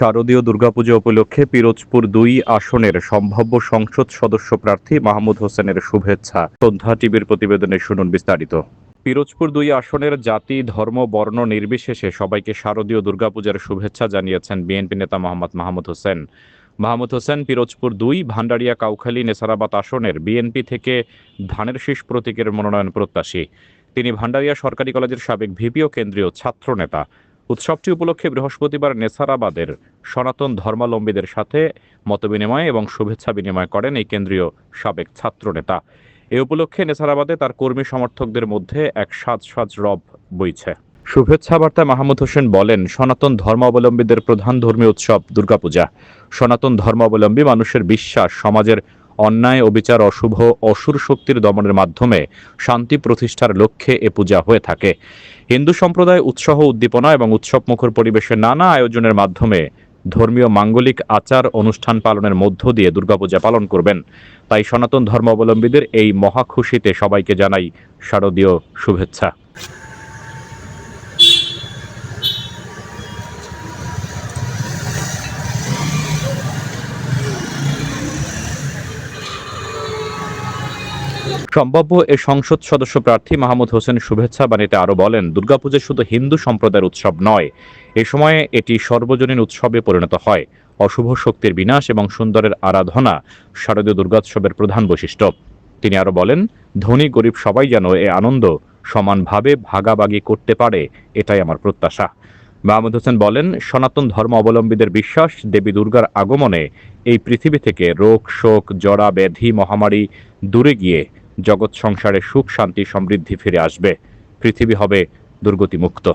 শারদীয় দুর্গাপূজা উপলক্ষে পিরোজপুর দুই আসনের সম্ভাব্য সংসদ সদস্য প্রার্থী মাহমুদ হোসেনের শুভেচ্ছা। সন্ধ্যা টিভির প্রতিবেদনে শুনুন বিস্তারিত। পিরোজপুর দুই আসনের জাতি, ধর্ম, বর্ণ নির্বিশেষে সবাইকে শারদীয় দুর্গাপূজার শুভেচ্ছা জানিয়েছেন বিএনপি নেতা মোহাম্মদ মাহমুদ হোসেন। মাহমুদ হোসেন পিরোজপুর দুই, ভান্ডারিয়া, কাউখালী, নেসারাবাদ আসনের বিএনপি থেকে ধানের শীষ প্রতীকের মনোনয়ন প্রত্যাশী। তিনি ভান্ডারিয়া সরকারি কলেজের সাবেক ভিপি ও কেন্দ্রীয় ছাত্র নেতা উৎসবটি উপলক্ষে বৃহস্পতিবার নেসারাবাদের সনাতন ধর্মাবলম্বীদের সাথে মতবিনিময় এবং শুভেচ্ছা বিনিময় করেন এই কেন্দ্রীয় সাবেক ছাত্রনেতা। এ উপলক্ষে নেসারাবাদে তার কর্মী সমর্থকদের মধ্যে এক সাজ সাজ রব বইছে। শুভেচ্ছা বার্তায় মাহমুদ হোসেন বলেন, সনাতন ধর্মাবলম্বীদের প্রধান ধর্মীয় উৎসব দুর্গাপূজা। সনাতন ধর্মাবলম্বী মানুষের বিশ্বাস, সমাজের অন্যায়, অবিচার, অশুভ অসুর শক্তির দমনের মাধ্যমে শান্তি প্রতিষ্ঠার লক্ষ্যে এ পূজা হয়ে থাকে। হিন্দু সম্প্রদায় উৎসাহ, উদ্দীপনা এবং উৎসবমুখর পরিবেশে নানা আয়োজনের মাধ্যমে ধর্মীয় মাঙ্গলিক আচার অনুষ্ঠান পালনের মধ্য দিয়ে দুর্গাপূজা পালন করবেন। তাই সনাতন ধর্মাবলম্বীদের এই মহা খুশিতে সবাইকে জানাই শারদীয় শুভেচ্ছা। সম্ভাব্য এ সংসদ সদস্য প্রার্থী মাহমুদ হোসেন শুভেচ্ছা বাণীতে আরও বলেন, দুর্গাপূজা শুধু হিন্দু সম্প্রদায়ের উৎসব নয়, এ সময়ে এটি সর্বজনীন উৎসবে পরিণত হয়। অশুভ শক্তির বিনাশ এবং সুন্দরের আরাধনা শারদীয় দুর্গোৎসবের প্রধান বৈশিষ্ট্য। তিনি আরও বলেন, ধনী গরিব সবাই যেন এ আনন্দ সমানভাবে ভাগাভাগি করতে পারে, এটাই আমার প্রত্যাশা। মাহমুদ হোসেন বলেন, সনাতন ধর্ম অবলম্বীদের বিশ্বাস দেবী দুর্গার আগমনে এই পৃথিবী থেকে রোগ, শোক, জরা, ব্যাধি, মহামারী দূরে গিয়ে জগৎ সংসারে সুখ, শান্তি, সমৃদ্ধি ফিরে আসবে। পৃথিবী হবে দুর্গতিমুক্ত।